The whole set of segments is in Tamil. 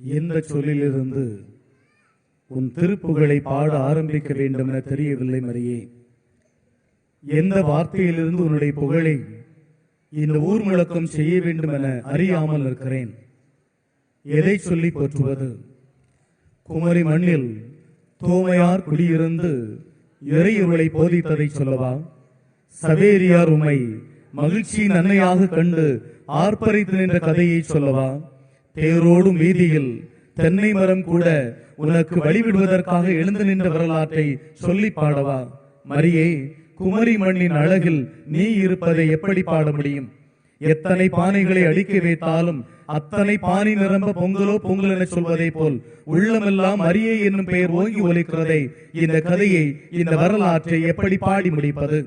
எந்த சொல்லிலிருந்து உன் திருப்புகளை பாட ஆரம்பிக்க வேண்டும் என தெரியவில்லை மரியே. எந்த வார்த்தையிலிருந்து உன்னுடைய புகழை இந்த ஊர் முழக்கம் செய்ய வேண்டும் என அறியாமல் இருக்கிறேன் எதை சொல்லி போற்றுவது? குமரி மண்ணில் தோமையார் குடியிருந்து இறையுருளை போதித்ததை சொல்லவா? சவேரியார் உமை மகிழ்ச்சியின் அன்னையாக கண்டு ஆர்ப்பரித்து நின்ற கதையை சொல்லவா? தேரோடும் வீதியில் தென்னை மரம் கூட உனக்கு வழிவிடுவதற்காக எழுந்து நின்ற வரலாற்றை சொல்லி பாடவா? மரியே குமரி மண்ணின் அழகில் நீ இருப்பதை எப்படி பாட முடியும்? எத்தனை பானைகளை அடுக்கி வைத்தாலும் அத்தனை பானை நிரம்ப பொங்கலோ பொங்கல் என சொல்வதை போல் உள்ளமெல்லாம் அரியே என்னும் பெயர் ஓங்கி ஒலிக்கிறதை இந்த கதையை இந்த வரலாற்றை எப்படி பாடி முடிப்பது?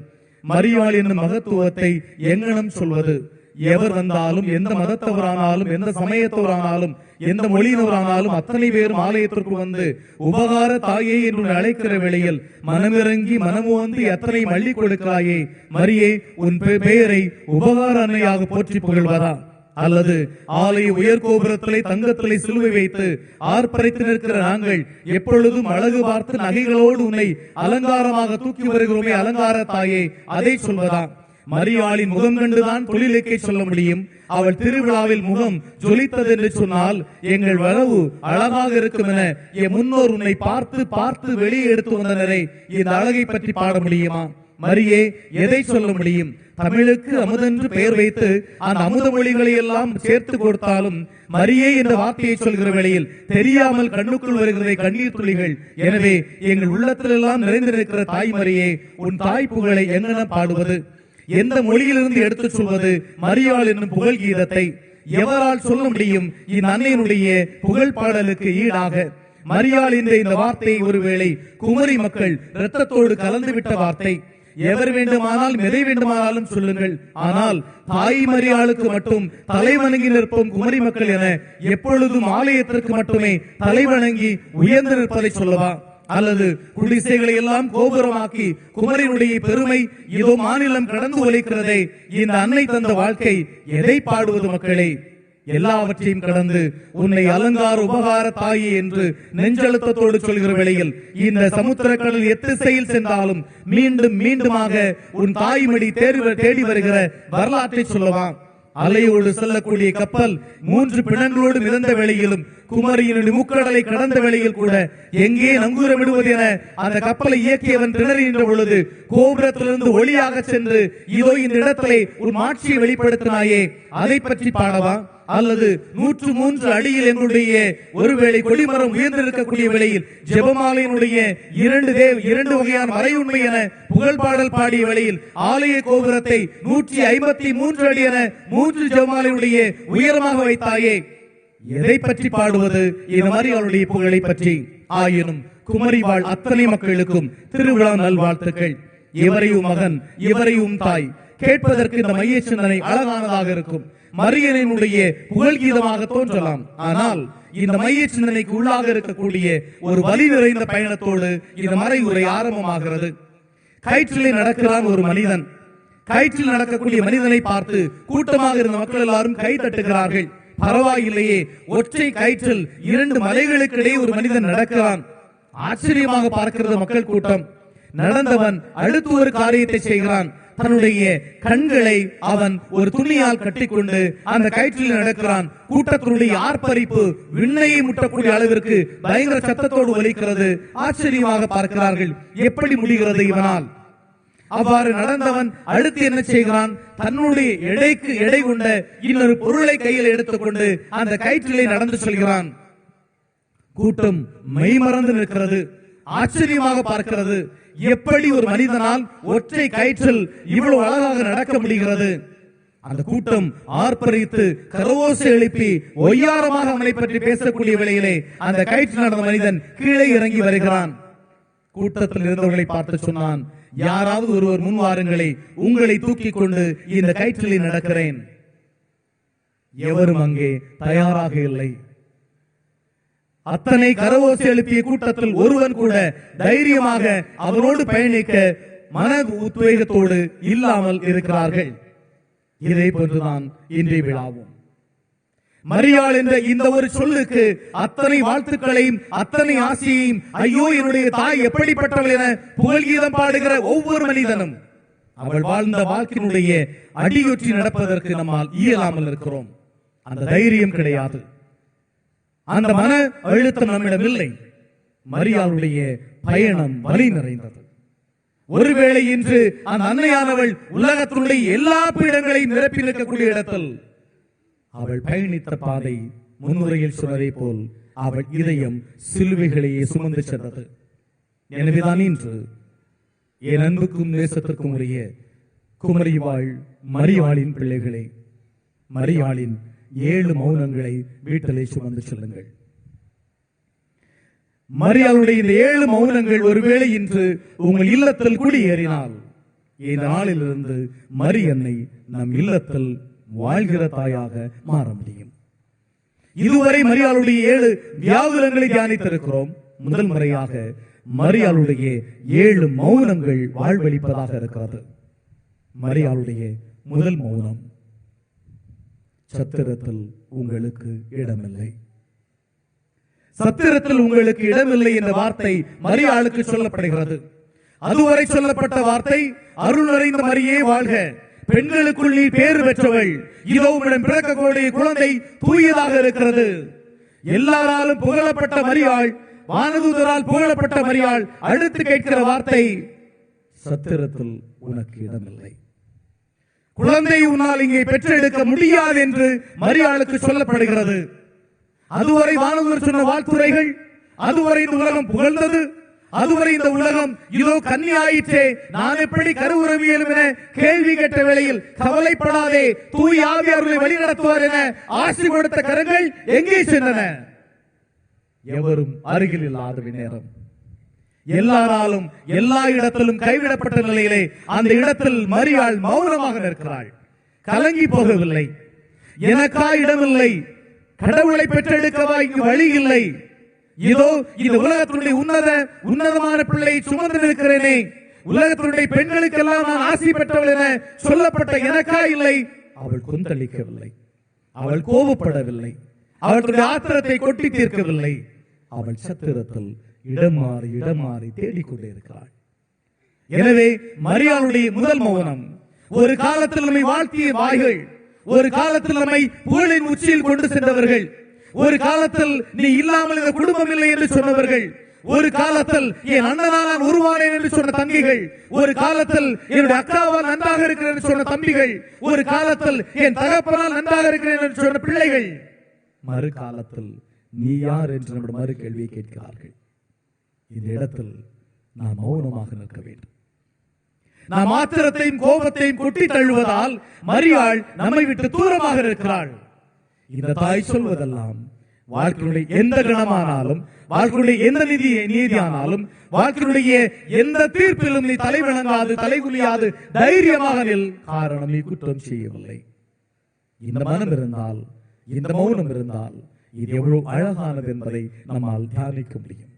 மரியாள் என்னும் மகத்துவத்தை எங்கனம் சொல்வது? எவர் வந்தாலும் எந்த மதத்தவரானாலும் எந்த சமயத்தவரானாலும் எந்த மொழியினவரானாலும் அத்தனை பேரும் ஆலயத்திற்கு வந்து உபகார தாயே என்று அழைக்கிற வேளையில் மனமிறங்கி மனமுவந்து எத்தனை மள்ளி கொடுக்கிறாயே? மரியே உன் பெயரை உபகார அன்னையாக போற்றி புகழ்வதா அல்லது ஆலய உயர் கோபுரத்திலே தங்கத்திலே சிலுவை வைத்து ஆர்ப்பரித்து நிற்கிற நாங்கள் எப்பொழுதும் அழகு பார்த்து நகைகளோடு உன்னை அலங்காரமாக தூக்கி வருகிறோமே அலங்கார தாயே அதை சொல்வதான் மரியாளின் முகம் கண்டுதான் தொழிலுக்கை சொல்ல முடியும். அவள் திருவிழாவில் முகம் ஜொலித்தது என்று சொன்னால் எங்கள் வரவு அழகாக இருக்கும் என என் முன்னோர் உன்னை பார்த்து பார்த்து வெளியே எடுத்து வந்தனரை இந்த அழகை பற்றி பாட முடியுமா? மரியே எதை சொல்ல முடியும்? தமிழுக்கு அமுதென்று பெயர் வைத்து அந்த அமுத மொழிகளை எல்லாம் சேர்த்து கொடுத்தாலும் மரியே என்ற வார்த்தையை சொல்கிற வேளையில் தெரியாமல் கண்ணுக்குள் வருகிறதை கண்ணீர் துளிகள். எனவே எங்கள் உள்ளத்திலெல்லாம் நிறைந்திருக்கிற தாய் மரியே உன் தாய் புகழை எங்கன பாடுவது? எந்த மொழியிலிருந்து எடுத்துச் சொல்வது? மரியாள் என்னும் புகழ் கீதத்தை எவரால் சொல்ல முடியும்? இந்நன்னையினுடைய புகழ் பாடலுக்கு ஈடாக. மரியாள் என்ற இந்த வார்த்தை ஒருவேளை குமரி மக்கள் இரத்தத்தோடு கலந்துவிட்ட வார்த்தை. எவர் வேண்டுமானால் எதை வேண்டுமானாலும் சொல்லுங்கள். ஆனால் தாய் மரியாளுக்கு மட்டும் தலைவணங்கி நிற்போம் குமரி மக்கள் என எப்பொழுதும் ஆலயத்திற்கு மட்டுமே தலைவணங்கி உயர்ந்து நிற்பதை சொல்லவா? அல்லது குடிசைகளை எல்லாம் கோபுரமாக்கி குமரனுடைய பெருமை இதோ மாநிலம் கடந்து ஒலிக்கிறதே இந்த அன்னை தந்த வாழ்க்கை எதை பாடுவது மக்களே? எல்லாவற்றையும் கடந்து உன்னை அலங்கார உபகார தாயி என்று நெஞ்சழுத்தத்தோடு சொல்கிற வேளையில் இந்த சமுத்திரக்கடல் எத்திசையில் சென்றாலும் மீண்டும் மீண்டுமாக உன் தாய்மடி தேடி தேடி வருகிற வரலாற்றை சொல்லவா? அலையோடு செல்லக்கூடிய கப்பல் மூன்று பிணங்களோடு மிதந்த வேளையிலும் குமரியினுடைய முக்கடலை கடந்த வேளையில் கூட எங்கே நங்கூரம் விடுவது என அந்த கப்பலை இயக்கியவன் திணறுகின்ற பொழுது கோபுரத்திலிருந்து ஒளியாக சென்று இதோ இந்த இடத்திலே ஒரு மாட்சியை வெளிப்படுத்தினாயே அதை பற்றி பாடவா? அல்லது நூற்று மூன்று அடியில் எங்களுடைய ஒருவேளை கொடிமரம் உயர்ந்திருக்கக்கூடிய வேளையில் ஜெபமாலையினுடைய இரண்டு தேவ் இரண்டு வகையான மறையுண்மை என புகழ் பாடல் பாடிய வேளையில் ஆலய கோபுரத்தை நூற்றி ஐம்பத்தி மூன்று அடி என மூன்று ஜெபமாலையுடைய உயரமாக வைத்தாயே. எதை பற்றி பாடுவது? இந்த மாதிரி அவருடைய புகழை பற்றி. ஆயினும் குமரி வாழ் அத்தனை மக்களுக்கும் திருவிழா நல்வாழ்த்துக்கள். இவரையும் மகன் இவரையும் தாய். கேட்பதற்கு இந்த மைய சிந்தனை அழகானதாக இருக்கும். மரியனினுடைய புகழ் கீதமாக தோன்றலாம். ஆனால் இந்த மைய சிந்தனைக்கு உள்ளாக இருக்கக்கூடிய ஒரு வலி நிறைந்த பயணத்தோடு இந்த உரை ஆரம்பமாகிறது. கயிற்றிலே நடக்கிறான் ஒரு மனிதன். கயிற்றில் நடக்கக்கூடிய மனிதனை பார்த்து கூட்டமாக இருந்த மக்கள் எல்லாரும் கை தட்டுகிறார்கள். பரவாயில்லையே ஒற்றை கயிற்றில் இரண்டு மலைகளுக்கு இடையே ஒரு மனிதன் நடக்கிறான். ஆச்சரியமாக பார்க்கிறது மக்கள் கூட்டம். நடந்தவன் அடுத்து ஒரு காரியத்தை செய்கிறான். தன்னுடைய கண்களை அவன் ஒரு துணியால் கட்டிக்கொண்டு அந்த கயிற்றில் நடக்கிறான். கூட்டத்தினுடைய ஆர்ப்பரிப்பு விண்ணையை முட்டக்கூடிய அளவிற்கு பயங்கர சத்தத்தோடு ஒலிக்கிறது. ஆச்சரியமாக பார்க்கிறார்கள். எப்படி முடிகிறது இவனால்? அவ்வாறு நடந்தவன் அடுத்து என்ன செய்கிறான்? தன்னுடைய எடைக்கு எடை கொண்ட இன்னொரு பொருளை கையில் எடுத்துக்கொண்டு அந்த கயிற்றிலே நடந்து செல்கிறான். கூட்டம் மெய்மறந்து நிற்கிறது ஆச்சரியமாக பார்க்கிறது. எப்படி ஒரு மனிதனால் ஒற்றை கயிற்றில் இவ்வளவு அழகாக நடக்க முடிகிறது? அந்த கூட்டம் ஆர்ப்பரித்து கரவோசை எழுப்பி ஒய்யாரமாக அவனை பற்றி பேசக்கூடிய வேளையிலே அந்த கயிற்றில் நடந்த மனிதன் கீழே இறங்கி வருகிறான். கூட்டத்தில் இருந்தவர்களை பார்த்து சொன்னான் யாராவது ஒருவர் முன் வாருங்களே உங்களை தூக்கிக் கொண்டு இந்த கயிற்றிலே நடக்கிறேன். எவரும் அங்கே தயாராக இல்லை. அத்தனை கரவோசி எழுப்பிய கூட்டத்தில் ஒருவன் கூட தைரியமாக அவரோடு பயணிக்க மன உத்வேகத்தோடு இல்லாமல் இருக்கிறார்கள். இதை போன்றுதான் இன்றைய விழாவும். மரியாள் என்ற இந்த ஒரு சொல்லுக்கு அத்தனை வாழ்த்துக்களையும் அத்தனை ஆசையையும் ஐயோ என்னுடைய தாய் எப்படிப்பட்டவள் என புகழ்கீதம் பாடுகிற ஒவ்வொரு மனிதனும். அவள் வாழ்ந்த வாழ்க்கையினுடைய அடியொற்றி நடப்பதற்கு நம்மால் இயலாமல் இருக்கிறோம். அந்த தைரியம் கிடையாது. அந்த மன அழுத்தம் நம்மிடம் இல்லை. மரியாளுடைய பயணம் வலி நிறைந்தது. ஒருவேளை இன்று அந்த அன்னையானவள் உலகத்தினுடைய எல்லா பீடங்களையும் நிரப்பி நிற்கக்கூடிய இடத்தில் அவள் பயணித்த பாதை முன்னுரையில் சொன்னதை போல் அவள் இதயம் சிலுவைகளையே சுமந்து சென்றது. எனவேதான் இன்று என் அன்புக்கும் நேசத்திற்கும் உரிய குமரி வாழ் மரியாளின் பிள்ளைகளே மரியாளின் ஏழு மௌனங்களை வீட்டிலே சுமந்து செல்லுங்கள். மரியாளுடைய இந்த ஏழு மௌனங்கள் ஒருவேளை இன்று உங்கள் இல்லத்தில் குடியேறினால் இந்த நாளிலிருந்து மரியன்னை நம் இல்லத்தில் வாழ்கிற தாயாக மாற முடியும். இதுவரை மரியாளுடைய ஏழு வியாகுலங்களை தியானித்திருக்கிறோம். முதல் முறையாக மரியாளுடைய ஏழு மௌனங்கள் வாழ்வழிப்பதாக இருக்கிறது. மரியாளுடைய முதல் மௌனம் சத்திரத்தில் உங்களுக்கு இடமில்லை. சத்திரத்தில் உங்களுக்கு இடமில்லை என்ற வார்த்தை மரியாளுக்கு சொல்லப்படுகிறது. அதுவரை சொல்லப்பட்ட வார்த்தை அருள் நிறைந்த மரியே வாழ்க. பெண்களுக்குள் நீ பேர் பெற்றவள். இதோ உடன் பிறக்கக்கூடிய குழந்தை தூயதாக இருக்கிறது. எல்லாராலும் புகழப்பட்ட மரியாள் வானதூதரால் புகழப்பட்ட மரியாள் அடுத்து கேட்கிற வார்த்தை சத்திரத்தில் உனக்கு இடமில்லை. குழந்தை உன்னால் இங்கே பெற்றெடுக்க முடியாது என்று மரியாளுக்கு சொல்லப்படுகிறது. அதுவரை வானதூர் சொன்ன வாழ்த்துரைகள் அதுவரை இந்த உலகம் புகழ்ந்தது அதுவரை இந்த உலகம் இதோ கன்னி ஆயிற்றே நான் எப்படி கருவுறவியலும் என கேள்வி கேட்ட வேளையில் கவலைப்படாதே தூய் ஆவி அவர்களை வழிநடத்துவார் என ஆசி கொடுத்த கரங்கள் எங்கே சென்றன? எவரும் அருகில் இல்லாத நேரம் எல்லாராலும் எல்லா இடத்திலும் கைவிடப்பட்ட நிலையிலே அந்த இடத்தில் மரியாள் மௌனமாக நிற்கிறாள். கலங்கி போகவில்லை. எனக்கா இடமில்லை. கடவுளை பெற்றெடுக்கவா இங்கு வழி இல்லை. இதோ இந்த உலகத்தினுடைய உன்னத உன்னதமான பிள்ளை சுமந்து நிற்கிறேனே. உலகத்தினுடைய பெண்களுக்கெல்லாம் நான் ஆசி பெற்றவள் என சொல்லப்பட்ட எனக்கா இல்லை? அவள் கொந்தளிக்கவில்லை. அவள் கோபப்படவில்லை. அவளுடைய ஆத்திரத்தை கொட்டி தீர்க்கவில்லை. அவள் சத்திரத்தில் இடம் மாறி இடம் மாறி தேடிக்கொண்டே இருக்கிறாள். எனவே மரியாளுடைய முதல் மௌனம் ஒரு காலத்தில் நம்மை வாழ்த்திய வாய்கள் ஒரு காலத்தில் நம்மை புகழின் உச்சியில் கொண்டு சென்றவர்கள் ஒரு காலத்தில் நீ இல்லாமல் இந்த குடும்பம் இல்லை என்று சொன்னவர்கள். ஒரு காலத்தில் என் அண்ணனால் நான் உருவானேன் என்று சொன்ன தங்கிகள் ஒரு காலத்தில் என்னுடைய அக்காவால் நன்றாக இருக்கிறேன் என்று சொன்ன தம்பிகள். ஒரு காலத்தில் என் தகப்பனால் நன்றாக இருக்கிறேன் என்று சொன்ன பிள்ளைகள். மறு காலத்தில் நீ யார் என்று நம்முடைய மறு கேள்வியை கேட்கிறார்கள். இந்த இடத்தில் நாம் மௌனமாக நிற்க வேண்டும். நாம் ஆத்திரத்தையும் கோபத்தையும் கொட்டி தள்ளுவதால் மரியாள் நம்மை விட்டு தூரமாக இருக்கிறாள். இந்த தாய் சொல்வதெல்லாம் வாழ்க்கையுடைய எந்த கணமானாலும் வாழ்க்கையுடைய எந்த நிதி நீதியானாலும் வாழ்க்கையுடைய எந்த தீர்ப்பிலும் நீ தலை வணங்காது தலைகுலியாது தைரியமாக நில். காரணம் நீ குற்றம் செய்யவில்லை. இந்த மனம் இருந்தால் இந்த மௌனம் இருந்தால் இது எவ்வளவு அழகானது என்பதை நம்மால் தியானிக்க முடியும்.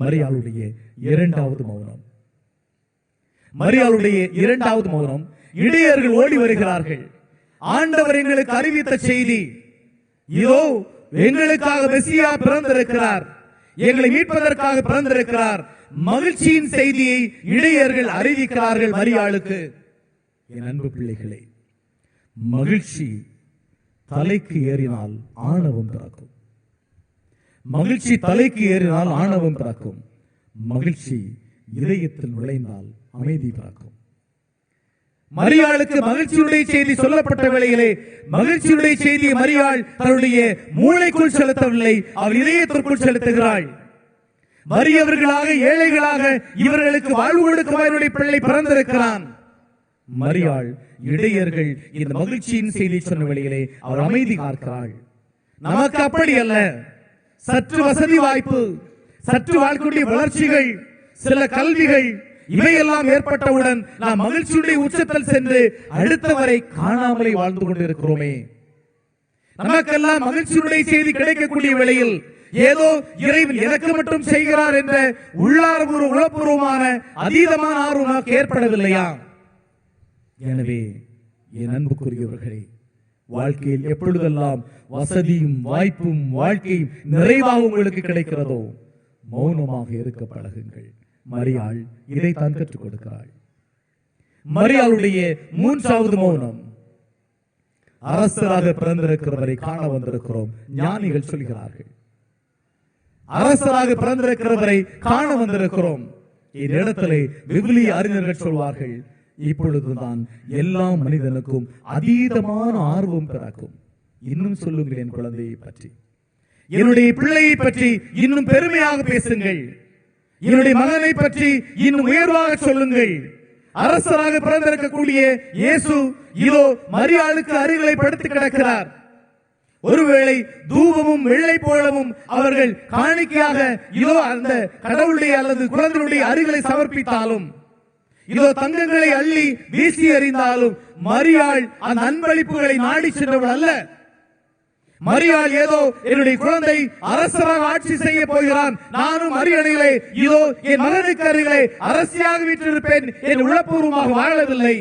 மரியாளுடைய இரண்டாவது மௌனம். மரியாளுடைய இரண்டாவது மௌனம். இடையர்கள் ஓடி வருகிறார்கள். ஆண்டவர் எங்களுக்கு அறிவித்த செய்தி இதோ எங்களுக்காக மெசியா பிறந்திருக்கிறார். எங்களை மீட்பதற்காக பிறந்திருக்கிறார். மகிழ்ச்சியின் செய்தியை இடையர்கள் அறிவிக்கிறார்கள் மரியாளுக்கு. என் அன்பு பிள்ளைகளே மகிழ்ச்சி தலைக்கு ஏறினால் ஆணவம் பிறக்கும். மகிழ்ச்சி தலைக்கு ஏறினால் ஆணவம் பிறக்கும். மகிழ்ச்சி இதயத்தில் நுழைந்தால் அமைதி பிறக்கும். மரியாளுக்கு மகிழ்ச்சியுடைய செய்தி சொல்லப்பட்ட வேளையிலே மகிழ்ச்சியுடைய செய்தியை மரியாள் தன்னுடைய மூளைக்குள் செலுத்தவில்லை அவள் இதயத்திற்குள் செலுத்துகிறாள். மரியவர்களாக ஏழைகளாக இவர்களுக்கு வாழ்வு கொடுக்கும் அவருடைய பிள்ளை பிறந்திருக்கிறான். மரியாள் இடையர்கள் இந்த மகிழ்ச்சியின் செய்தி சொன்ன வேளையிலே அவர் அமைதி காக்கிறாள். நமக்கு அப்படி அல்ல. சற்று வசதி வாய்ப்பு சற்று வாழ்க்கையுடைய வளர்ச்சிகள் சில கல்விகள் இவையெல்லாம் ஏற்பட்டவுடன் நாம் மகிழ்ச்சியுடைய உச்சத்தில் சென்று அடுத்தவரை காணாமலே வாழ்ந்து கொண்டிருக்கிறோமே. நமக்கெல்லாம் மகிழ்ச்சியுடைய செய்தி கிடைக்கக்கூடிய வேளையில் ஏதோ இறைவன் எனக்கு மட்டும் செய்கிறார் என்ற உள்ளார்பூர்வ உளப்பூர்வமான அதீதமான ஆர்வம் நமக்கு ஏற்படவில்லையா? எனவே என் அன்புக்குரியவர்களே வாழ்க்கையில் எப்பொழுதெல்லாம் வசதியும் வாய்ப்பும் வாழ்க்கையும் நிறைவாக உங்களுக்கு கிடைக்கிறதோ மௌனமாக இருக்க பழகுங்கள். மரியாள் இதைத்தான் கற்றுக் கொடுக்கிறாள் மரியாளுடைய மூன்றாவது மௌனம். அரசராக பிறந்திருக்கிறவரை காண வந்திருக்கிறோம். ஞானிகள் சொல்கிறார்கள். அரசராக பிறந்திருக்கிறவரை காண வந்திருக்கிறோம். இந்த விபுலி விவிலிய அறிஞர்கள் சொல்வார்கள் இப்பொழுதுதான் எல்லா மனிதனுக்கும் அதீதமான ஆர்வம் பிறக்கும். இன்னும் சொல்லுங்கள் என் குழந்தையை பற்றி. என்னுடைய பிள்ளையை பற்றி இன்னும் பெருமையாக பேசுங்கள். என்னுடைய மகனை பற்றி இன்னும் உயர்வாக சொல்லுங்கள். அரசராக பிறந்திருக்கக்கூடிய இயேசு இதோ மரியாளுக்கு அருகிலை படுத்து கிடக்கிறார். ஒருவேளை தூபமும் வெள்ளை போலவும் அவர்கள் காணிக்கையாக இதோ அந்த கடவுளுடைய அல்லது குழந்தையுடைய அருகிலை சமர்ப்பித்தாலும் இதோ தங்கங்களை அள்ளி வீசி எறிந்தாலும் மரியாள் அந்த அன்பளிப்புகளை நாடி சென்றவள் அல்ல. மரியாள் ஏதோ என்னுடைய குழந்தை அரசராக ஆட்சி செய்ய போகிறான். நானும் மரியணையிலே இதோ என் மகனுக்கு அருகிலே அரசியாக வீற்றிருப்பேன். என் உளப்பூர்வமாக வாழவில்லை.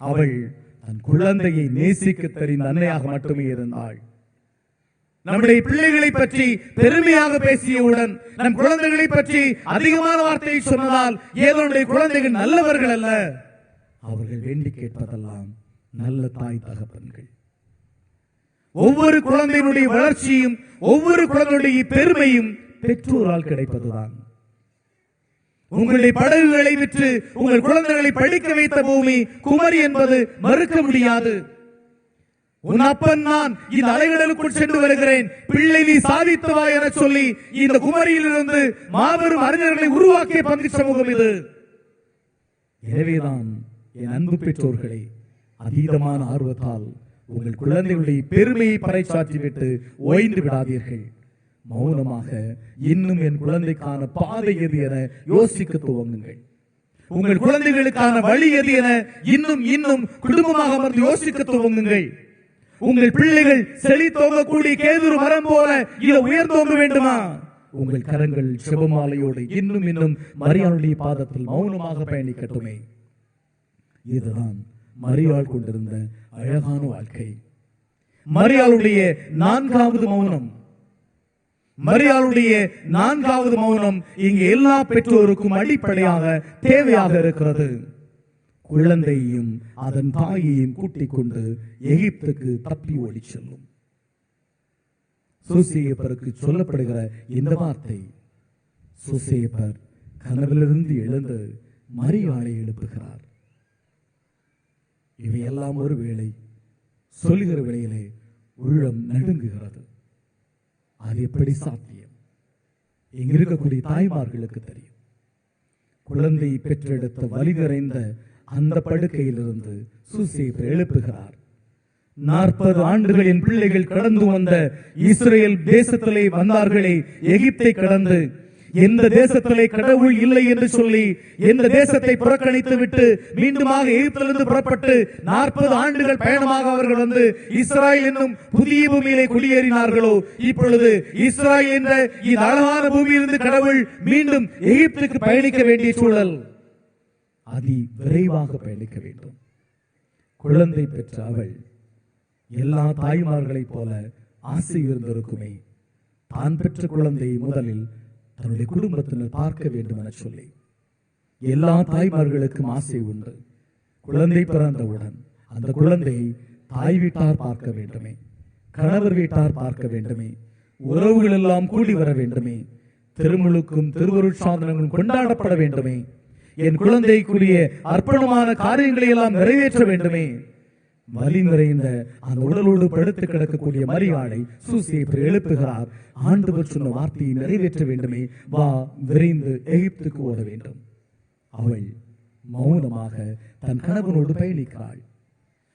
அவள் தன் குழந்தையை நேசிக்க தெரிந்த அன்னையாக மட்டுமே இருந்தாள். நம்முடைய பிள்ளைகளை பற்றி பெருமையாக பேசியவுடன் நம் குழந்தைகளை பற்றி அதிகமான வார்த்தையை சொன்னதால் ஏதோ குழந்தைகள் நல்லவர்கள் அல்ல. அவர்கள் வேண்டி கேட்பதெல்லாம் நல்ல தாய் தகப்பன்கள். ஒவ்வொரு குழந்தையினுடைய வளர்ச்சியும் ஒவ்வொரு குழந்தையுடைய பெருமையும் பெற்றோரால் கிடைப்பதுதான். உங்களுடைய படகுகளை விற்று உங்கள் குழந்தைகளை படிக்க வைத்த பூமி குமரி என்பது மறுக்க முடியாது. உன் அப்பன் நான் இந்த அலைகடலுக்குள் சென்று வருகிறேன். பிள்ளை நீ சாதித்து வா என சொல்லி இந்த குமரியிலிருந்து மாபெரும் அறிஞர்களை உருவாக்கிய பங்கு சமூகம் இது. எனவேதான் என் அன்பு பெற்றோர்களை அதீதமான ஆர்வத்தால் உங்கள் குழந்தைகளுடைய பெருமையை பறைச்சாற்றிவிட்டு ஓய்ந்து விடாதீர்கள். மௌனமாக இன்னும் என் குழந்தைக்கான பாதை எது என யோசிக்க துவங்குங்கள். உங்கள் குழந்தைகளுக்கான வழி எது என இன்னும் இன்னும் குடும்பமாக அமர்ந்து யோசிக்க துவங்குங்கள். உங்கள் பிள்ளைகள் செழித்தோங்கக்கூடிய கேதுரு மரம் போல இதை உயர்ந்தோங்க வேண்டுமா? உங்கள் கரங்கள் சிவமாலையோடு இன்னும் இன்னும் மரியாளுடைய பாதத்தில் மௌனமாக பயணிக்கட்டுமே. இதுதான் மரியாள் கொண்டிருந்த அழகான வாழ்க்கை. மரியாளுடைய நான்காவது மௌனம். மரியாளுடைய நான்காவது மௌனம் இங்கு எல்லா பெற்றோருக்கும் அடிப்படையாக தேவையாக இருக்கிறது. குழந்தையையும் அதன் தாயையும் கூட்டிக் கொண்டு எகிப்துக்கு தப்பி ஓடி செல்லும். சூசையப்பருக்கு சொல்லப்படுகிற இந்த வார்த்தை சூசையப்பர் கனவிலிருந்து எழுந்து மரியாளை எழுப்புகிறார். இவையெல்லாம் ஒரு வேளை சொல்லுகிற வேளையிலே உள்ளம் நடுங்குகிறது. அது எப்படி சாத்தியம்? இங்க இருக்கக்கூடிய தாய்மார்களுக்கு தெரியும். குழந்தை பெற்றெடுத்த வலி நிறைந்த அந்த படுக்கையிலிருந்து சூசேப்பர் எழுப்புகிறார். நாற்பது ஆண்டுகளின் பிள்ளைகள் கடந்து வந்த இஸ்ரேல் தேசத்திலே வந்தார்களே எகிப்தை கடந்து எந்த தேசத்திலே கடவுள் இல்லை என்று சொல்லி எந்த தேசத்தை புறக்கணித்து விட்டு மீண்டுமாக எகிப்திலிருந்து புறப்பட்டு நாற்பது ஆண்டுகள் பயணமாக அவர்கள் வந்து இஸ்ராயல் என்னும் புதிய பூமியிலே குடியேறினார்களோ இப்பொழுது இஸ்ராயல் என்ற இந்த அழகான பூமியிலிருந்து கடவுள் மீண்டும் எகிப்துக்கு பயணிக்க வேண்டிய சூழல். அதி விரைவாக பயணிக்க வேண்டும். குழந்தை பெற்ற அவள் எல்லா தாய்மார்களைப் போல ஆசை இருந்திருக்குமே. தான் பெற்ற குழந்தையை முதலில் தன்னுடைய குடும்பத்தினர் பார்க்க வேண்டும் என சொல்லி எல்லா தாய்மார்களுக்கும் ஆசை உண்டு. குழந்தை பிறந்தவுடன் அந்த குழந்தையை தாய் வீட்டார் பார்க்க வேண்டுமே கணவர் வீட்டார் பார்க்க வேண்டுமே உறவுகள் எல்லாம் கூடி வர வேண்டுமே திருமுழுக்கும் திருவருட்சாதனங்களும் கொண்டாடப்பட வேண்டுமே என் குழந்தைக்குரிய அர்ப்பணமான காரியங்களை எல்லாம் நிறைவேற்ற வேண்டுமே. வலி நிறைந்த அந்த உடலோடு படுத்து கிடக்கக்கூடிய மரியாளை சூசியை எழுப்புகிறார். ஆண்டவர் சொன்ன வார்த்தையை நிறைவேற்ற வேண்டுமே. வா விரைந்து எகிப்துக்கு ஓட வேண்டும். அவள் மௌனமாக தன் கணவனோடு பயணிக்கிறாள்.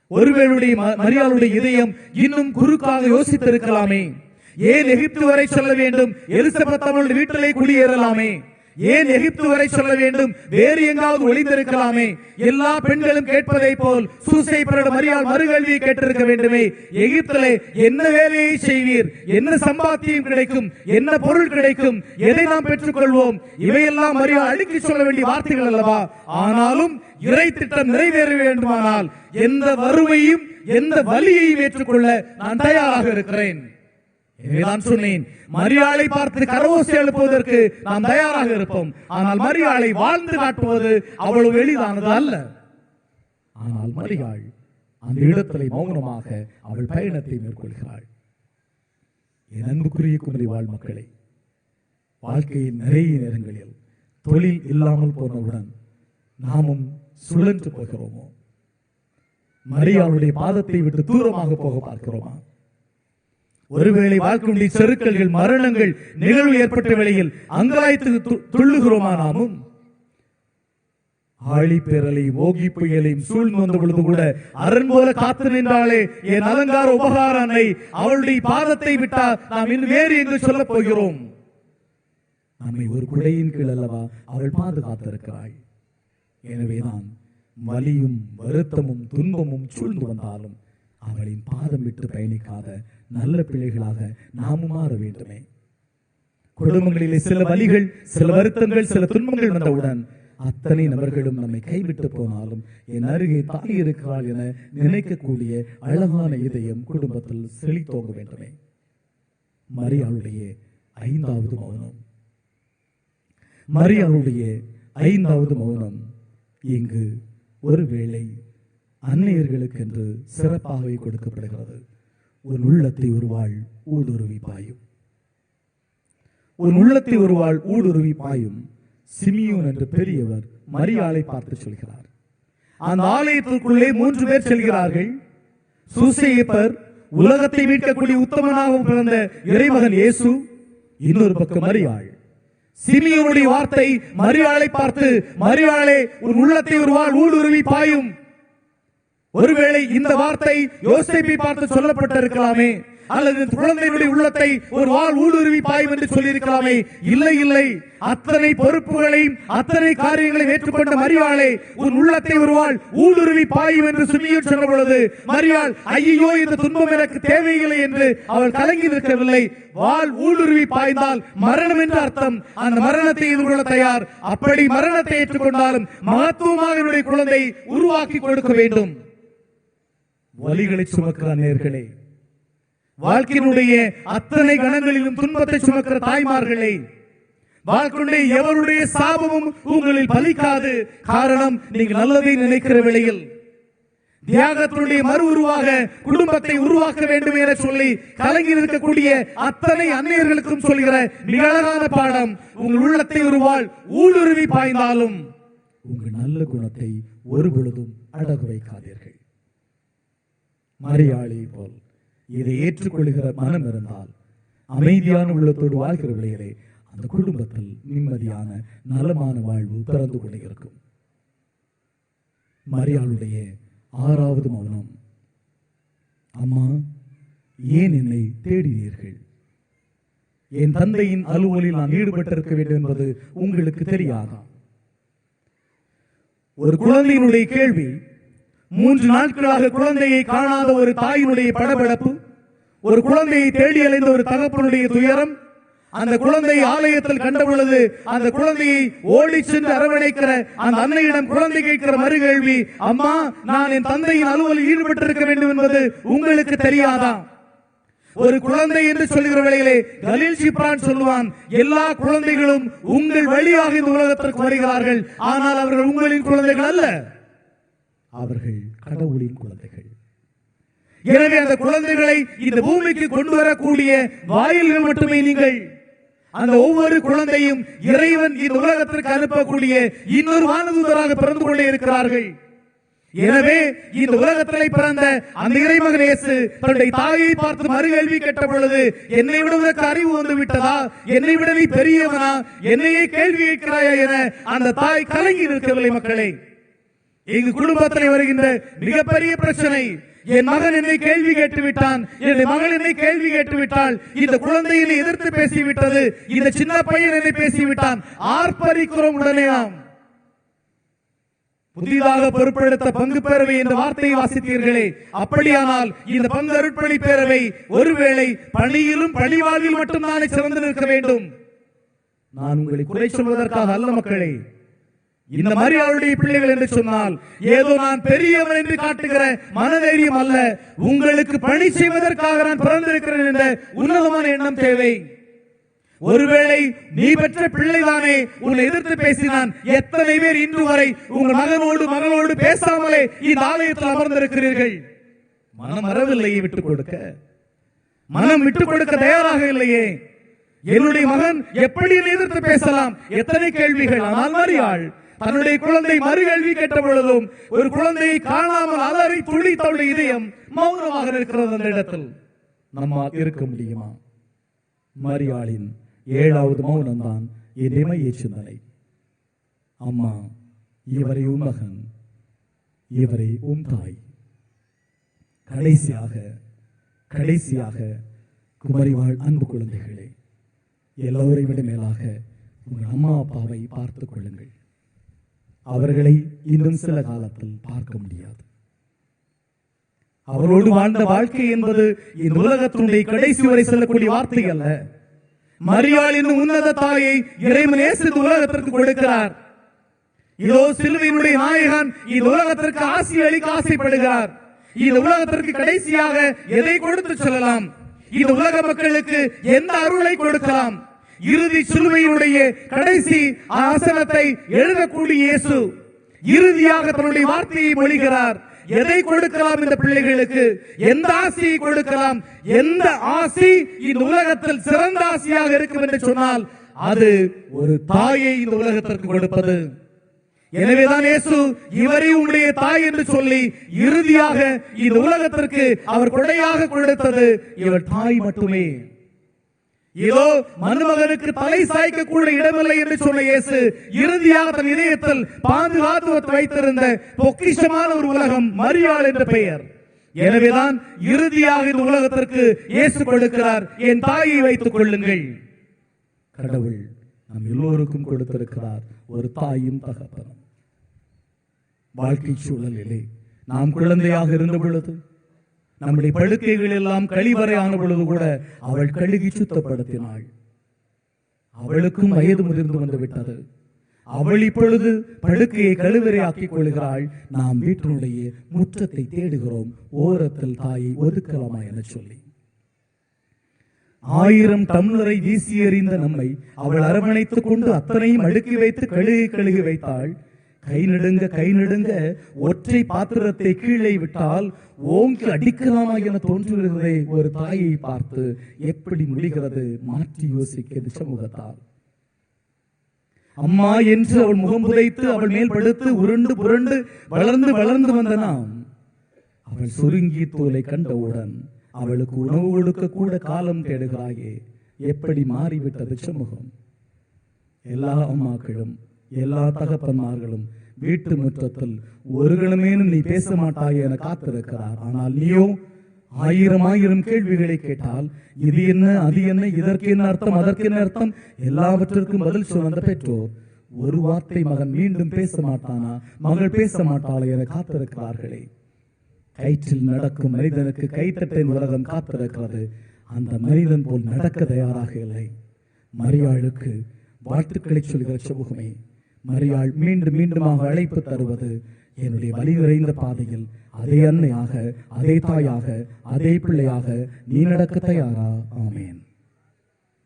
ஒருவேளுடைய ம- மரியாளுடைய இதயம் இன்னும் குறுக்காக யோசித்திருக்கலாமே. ஏன் எகிப்து வரை செல்ல வேண்டும்? எலிசபெத் அவளுடைய வீட்டிலே குடியேறலாமே. ஏன் எகிப்து வரை சொல்ல வேண்டும்? வேறு எங்காவது ஒளிந்திருக்கலாமே எல்லா பெண்களும் கேட்பதை போல் சூசை மரியாள் மறுகல்வியை கேட்டிருக்க வேண்டுமே? எகிப்திலே என்ன வேலையை செய்வீர்? என்ன சம்பாத்தியம் கிடைக்கும்? என்ன பொருள் கிடைக்கும்? எதை நாம் பெற்றுக்கொள்வோம்? இவையெல்லாம் மரியாள் அடுக்கி சொல்ல வேண்டிய வார்த்தைகள் அல்லவா? ஆனாலும் இறை திட்டம் நிறைவேற வேண்டுமானால் எந்த வறுமையும் எந்த வலியையும் ஏற்றுக்கொள்ள நான் தயாராக இருக்கிறேன். எனவே சொன்னேன் மரியாளை பார்த்து கரவோசை எழுப்புவதற்கு நாம் தயாராக இருப்போம். ஆனால் மரியாளை வாழ்ந்து காட்டுவது அவ்வளவு எளிதானது அல்ல. ஆனால் மரியாள் அந்த இடத்திலே மௌனமாக அவள் பயணத்தை மேற்கொள்கிறாள். என் அன்புக்குரிய குமரி வாழ் மக்களை வாழ்க்கையின் நிறைய நேரங்களில் தொழில் இல்லாமல் போனவுடன் நாமும் சுழன்று போகிறோமோ? மரியாளுடைய பாதத்தை விட்டு தூரமாக போக பார்க்கிறோமா? ஒருவேளை வாழ்க்கையுடைய செருக்கல்கள் மரணங்கள் நிகழ்வு ஏற்பட்ட வேளையில் அங்காய்த்து து- துள்ளுகிறோமா நாமும்? ஆழிப்பேரலையும் ஓகி புயலையும் சூழ்ந்து வந்த பொழுது கூட அரண் போல காத்து நின்றாளே என் அலங்கார உபகாரனை அவளுடைய பாதத்தை விட்டா நாம் இன்னும் வேறு என்று சொல்லப் போகிறோம்? நம்மை ஒரு குடையின் கீழ் அல்லவா அவள் பாதுகாத்திருக்கிறாள். எனவேதான் வலியும் வருத்தமும் துன்பமும் சூழ்ந்து வந்தாலும் அவளின் பாதம் விட்டு பயணிக்காத நல்ல பிள்ளைகளாக நாமும் மாற வேண்டுமே. குடும்பங்களிலே சில வழிகள் சில வருத்தங்கள் சில துன்பங்கள் வந்தவுடன் அத்தனை நபர்களும் நம்மை கைவிட்டு போனாலும் என் அருகே தாய் இருக்கிறாள் என நினைக்கக்கூடிய அழகான இதயம் குடும்பத்தில் செழித்தோங்க வேண்டுமே. மரியாளுடைய ஐந்தாவது மௌனம். மரியாளுடைய ஐந்தாவது மௌனம். இங்கு ஒருவேளை அன்னையர்களுக்கென்று சிறப்பாகவே கொடுக்கப்படுகிறது. உன் உள்ளத்தை ஒரு வாழ் ஊடுருவி பாயும். உன் உள்ளத்தை ஒரு வாழ் ஊடுருவி பாயும். சிமியோன் என்ற பெரியவர் மரியாளை பார்த்து சொல்கிறார். அந்த ஆலயத்திற்குள்ளே மூன்று பேர் செல்கிறார்கள். சூசையப்பர் உலகத்தை மீட்கக்கூடிய உத்தமனாக பிறந்த இறைமகன் இயேசு இன்னொரு பக்கம் மரியாள். சிமியோனுடைய வார்த்தை மரியாளை பார்த்து மரியாளே உன் உள்ளத்தை ஒரு வாழ் ஊடுருவி பாயும். ஒருவேளை இந்த வார்த்தை யோசிப்பை பார்த்து சொல்லப்பட்டிருக்கலாமே அல்லது குழந்தையினுடைய உள்ளத்தை ஒரு வாழ் ஊடுருவி பாயும் என்று சொல்லியிருக்கலாமே. இல்லை இல்லை. அத்தனை பொறுப்புகளையும் அத்தனை காரியங்களையும் ஏற்றுக்கொண்ட மரியாளே உன் உள்ளத்தை ஒரு வாழ் ஊடுருவி பாயும் என்று சுமியும் சொன்ன பொழுது மரியாள் ஐயோ இந்த துன்பம் எனக்கு தேவையில்லை என்று அவள் கலங்கி நிற்கவில்லை. வாழ் ஊடுருவி பாய்ந்தால் மரணம் என்று அர்த்தம். அந்த மரணத்தை எதிர்கொள்ள தயார். அப்படி மரணத்தை ஏற்றுக்கொண்டாலும் மகத்துவமாக என்னுடைய குழந்தை உருவாக்கி கொடுக்க வேண்டும். வலிகளை சுமக்கிற நேர்களே. வாழ்க்கையினுடைய அத்தனை கணங்களிலும் துன்பத்தை சுமக்கிற தாய்மார்களே வாழ்க்கையுடைய எவருடைய சாபமும் உங்களில் பலிக்காது. காரணம் நீங்கள் நல்லதை நினைக்கிற வேளையில் தியாகத்தினுடைய மறு உருவாக குடும்பத்தை உருவாக்க வேண்டும் என சொல்லி கலங்கி இருக்கக்கூடிய அத்தனை அன்னையர்களுக்கும் சொல்கிற மிக அழகான பாடம் உங்கள் உள்ளத்தை ஒரு வாழ் ஊடுருவி பாய்ந்தாலும் உங்கள் நல்ல குணத்தை ஒரு பொழுதும் அடகு வைக்காதீர்கள். மரியாளை போல். இதை ஏற்றுக்கொள்கிற மனம் இருந்தால் அமைதியான உள்ளத்தோடு வாழ்கிற விளையிலே அந்த குடும்பத்தில் நிம்மதியான நலமான வாழ்வு பிறந்து கொண்டு இருக்கும். மரியாளுடைய ஆறாவது மௌனம். அம்மா ஏன் என்னை தேடினீர்கள்? என் தந்தையின் அலுவலில் நான் ஈடுபட்டிருக்க வேண்டும் என்பது உங்களுக்கு தெரியாதா? ஒரு குழந்தையினுடைய கேள்வி மூன்று நாட்களாக குழந்தையை காணாத ஒரு தாயினுடைய படபடப்பு ஒரு குழந்தையை தேடி அலைந்த ஒரு தகப்பனுடைய துயரம் அந்த குழந்தையை ஆலயத்தில் கண்ட பொழுது அந்த குழந்தையை ஓடி சென்று அரவணைக்கிற அந்த அன்னையிடம் குழந்தை கேட்கிற மறுகேள்வி அம்மா நான் என் தந்தையின் அலுவலில் ஈடுபட்டிருக்க வேண்டும் என்பது உங்களுக்கு தெரியாதா? ஒரு குழந்தை என்று சொல்லுகிற வேளையிலே கலீல் சிப்ரான் சொல்லுவான் எல்லா குழந்தைகளும் உங்கள் வழியாக இந்த உலகத்திற்கு வருகிறார்கள் ஆனால் அவர்கள் உங்களின் குழந்தைகள் அல்ல. அவர்கள் கடவுளின் குழந்தைகள். எனவே அந்த குழந்தைகளை இந்த பூமிக்கு கொண்டு வரக்கூடிய வாயில்கள் மட்டுமே நீங்கள். அந்த ஒவ்வொரு குழந்தையும் இறைவன் இந்த உலகத்திற்கு அனுப்பக்கூடிய இன்னொரு வானதூதராக பிறந்து கொண்டே இருக்கிறார்கள். எனவே இந்த உலகத்திலே பிறந்த அந்த இறைமகன் இயேசு தன்னுடைய தாயை பார்த்து மறுகேள்வி கேட்ட பொழுது என்னை விட உனக்கு அறிவு வந்து விட்டதா என்னை விட நீ பெரியவனா? என்னையே கேள்வி கேட்கிறாயா? என அந்த தாய் கலங்கி நிற்கவில்லை மக்களே. எங்க குடும்பத்தில் வருகின்ற மிகப்பெரிய பிரச்சனை என் மகன் என்னை கேள்வி கேட்டு விட்டான் என்னுடைய மகள் என்னை கேள்வி கேட்டு விட்டால் இந்த குழந்தை எதிர்த்து பேசிவிட்டது இந்த சின்ன பையன் என்னை பேசிவிட்டான் ஆர்ப்பரிக்கிறோம் உடனே நாம் புதிதாக பொறுப்பெடுத்த பங்கு பேரவை என்ற வார்த்தையை வாசித்தீர்களே அப்படியானால் இந்த பங்கு அருட்பணி பேரவை ஒருவேளை பணியிலும் பணிவாழ்வில் மட்டும்தானே சிறந்து நிற்க வேண்டும்? நான் உங்களை குறை சொல்வதற்காக அல்ல மக்களே. இந்த மாதிரி அவருடைய பிள்ளைகள் என்று சொன்னால் ஏதோ நான் பெரியவன் என்று காட்டுகிற மனதைரியம் அல்ல. உங்களுக்கு பணி செய்வதற்காக நான் பிறந்திருக்கிறேன் என்ற உன்னதமான எண்ணம் தேவை. ஒருவேளை நீ பெற்ற பிள்ளைதானே உன்னை எதிர்த்து பேசினான். எத்தனை பேர் இன்று வரை உங்கள் மகனோடு மகளோடு பேசாமலே இந்த ஆலயத்தில் அமர்ந்திருக்கிறீர்கள்? மனம் வரவில்லையே விட்டுக் கொடுக்க. மனம் விட்டுக் கொடுக்க தயாராக இல்லையே. என்னுடைய மகன் எப்படி எதிர்த்து பேசலாம்? எத்தனை கேள்விகள்? ஆனால் மறியாள் தன்னுடைய குழந்தை மறுகேள்வி கேட்ட பொழுதும் ஒரு குழந்தையை காணாமல் அலறி துளி இதயம் மௌனமாக இருக்கிறது அந்த இடத்தில். நம்மால் இருக்க முடியுமா? மரியாளின் ஏழாவது மௌனம்தான் என் இமய சிந்தனை. அம்மா இவரை உமகன் இவரை உம் தாய். கடைசியாக கடைசியாக குமரிவாழ் அன்பு குழந்தைகளே எல்லோரையும் விட மேலாக உங்கள் அம்மா அப்பாவை பார்த்து கொள்ளுங்கள். அவர்களை இன்னும் சில காலத்தில் பார்க்க முடியாது. அவரோடு வாழ்ந்த வாழ்க்கை என்பது இந்த உலகத்தினுடைய கடைசி வரை செல்லக்கூடிய வார்த்தை அல்ல. மரியாள் என்னும் உன்னத தாயை இறைவன் நேசித்து உலகத்திற்கு கொடுக்கிறார். இதோ சிலுவையினுடைய நாயகன் இந்த உலகத்திற்கு ஆசி அளிக்க ஆசைப்படுகிறார். இந்த உலகத்திற்கு கடைசியாக எதை கொடுத்து செல்லலாம்? இந்த உலக மக்களுக்கு எந்த அருளை கொடுக்கலாம்? இறுதி சிலுவையினுடைய கடைசி ஆசனத்தை எழுதக்கூடிய இயேசு இறுதியாக தன்னுடைய வார்த்தையை மொழிகிறார். எதை கொடுக்கலாம் இந்த பிள்ளைகளுக்கு? எந்த ஆசையை கொடுக்கலாம்? எந்த ஆசி இந்த உலகத்தில் சிறந்த ஆசையாக இருக்கும் என்று சொன்னால் அது ஒரு தாயை இந்த உலகத்திற்கு கொடுப்பது. எனவேதான் இயேசு இவரை உங்களுடைய தாய் என்று சொல்லி இறுதியாக இந்த உலகத்திற்கு அவர் கொடையாக கொடுத்தது இவர் தாய் மட்டுமே. இதோ மனுமகனுக்கு தலை சாய்க்க கூட இடமில்லை என்று சொன்ன இயேசு இறுதியாக தன் இதயத்தில் பாதுகாத்து வைத்திருந்த பொக்கிஷமான ஒரு உலகம் மரியாள் என்ற பெயர். எனவேதான் இறுதியாக இந்த உலகத்திற்கு இயேசு கொடுக்கிறார். என் தாயை வைத்துக் கொள்ளுங்கள். கடவுள் நம் எல்லோருக்கும் கொடுத்திருக்கிறார். ஒரு தாயும் தகப்பனும். வாழ்க்கை சூழலிலே நாம் குழந்தையாக இருந்த பொழுது நம்முடைய படுக்கைகள் எல்லாம் கழிவறையான பொழுது கூட அவள் கழுகி சுத்தப்படுத்தினாள். அவளுக்கும் வயது முதிர்ந்து வந்து விட்டது அவள் இப்பொழுது படுக்கையை கழுவறையாக்கிக் கொள்கிறாள். நாம் வீட்டினுடைய முற்றத்தை தேடுகிறோம். ஓரத்தில் தாயை ஒதுக்கலாமா என சொல்லி. ஆயிரம் டம்ளரை வீசி எறிந்த நம்மை அவள் அரவணைத்துக் கொண்டு அத்தனையும் அடுக்கி வைத்து கழுகி கழுகி வைத்தாள். கை நடுங்க கை நடுங்க ஒற்றை பாத்திரத்தை கீழே விட்டால் ஓங்கி அடிக்கலாமா என தோன்றுகிறதே ஒரு தாயை பார்த்து எப்படி முடிகிறது? மாற்றி யோசிக்கிறது சமூகத்தால் அம்மா என்று அவள் முகம் புதைத்து அவள் மேல் படுத்து உருண்டு புரண்டு வளர்ந்து வளர்ந்து வந்த நாம் அவள் சுருங்கி தோலை கண்டவுடன் அவளுக்கு உணவு கொடுக்க கூட காலம் தேடுகிறாயே எப்படி மாறிவிட்டது சமூகம்? எல்லா அம்மாக்களும் எல்லா தகப்பன்மார்களும் வீட்டு முற்றத்தில் ஒரு கணமேனும் நீ பேச மாட்டாய் என காத்திருக்கிறார். ஆனால் நீயோ ஆயிரம் ஆயிரம் கேள்விகளை கேட்டால் இது என்ன அது என்ன இதற்கு என்ன அர்த்தம் அதற்கு என்ன அர்த்தம்? எல்லாவற்றிற்கும் பதில் சொன்ன பெற்றோர் ஒரு வார்த்தை மகன் மீண்டும் பேச மாட்டானா மகள் பேச மாட்டாளா என காத்திருக்கிறார்களே. கயிற்றில் நடக்கும் மனிதனுக்கு கைத்தட்டின் உலகம் காத்திருக்கிறது. அந்த மனிதன் போல் நடக்க தயாராக இல்லை. மரியாளுக்கு வாழ்த்துக்களை சொல்கிற சமூகமே மரியாள் மீண்டும் மீண்டுமாக அழைப்பு தருவது என்னுடைய வழி நிறைந்த பாதையில் அதே அன்னையாக அதே தாயாக அதே பிள்ளையாக நீ நடக்க தயாரா? ஆமேன்.